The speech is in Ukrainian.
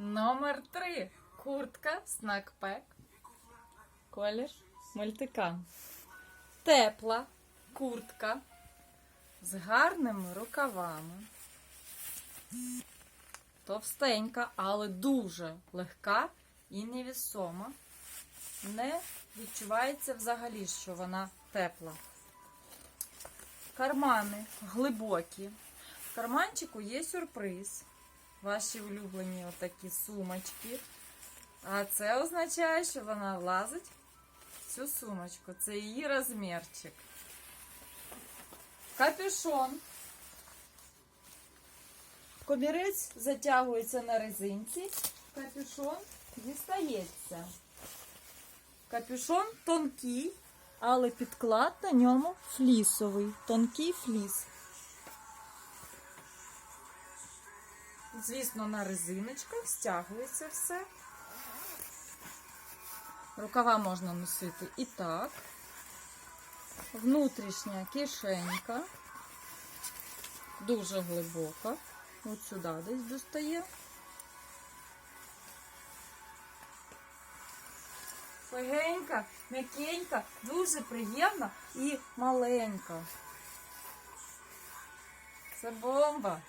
Номер три. Куртка снакпек. Колір мультикам. Тепла куртка з гарними рукавами. Товстенька, але дуже легка і невісома. Не відчувається взагалі, що вона тепла. Кармани глибокі. В карманчику є сюрприз. Ваші улюблені отакі сумочки. А це означає, що вона влазить в цю сумочку. Це її розмірчик. Капюшон. Комірець затягується на резинці. Капюшон дістається. Капюшон тонкий, але підклад на ньому флісовий. Тонкий фліс. Звісно, на резиночках стягується все. Рукава можна носити і так. Внутрішня кишенька. Дуже глибока. От сюди десь достає. Легенька, м'якенька, дуже приємна і маленька. Це бомба.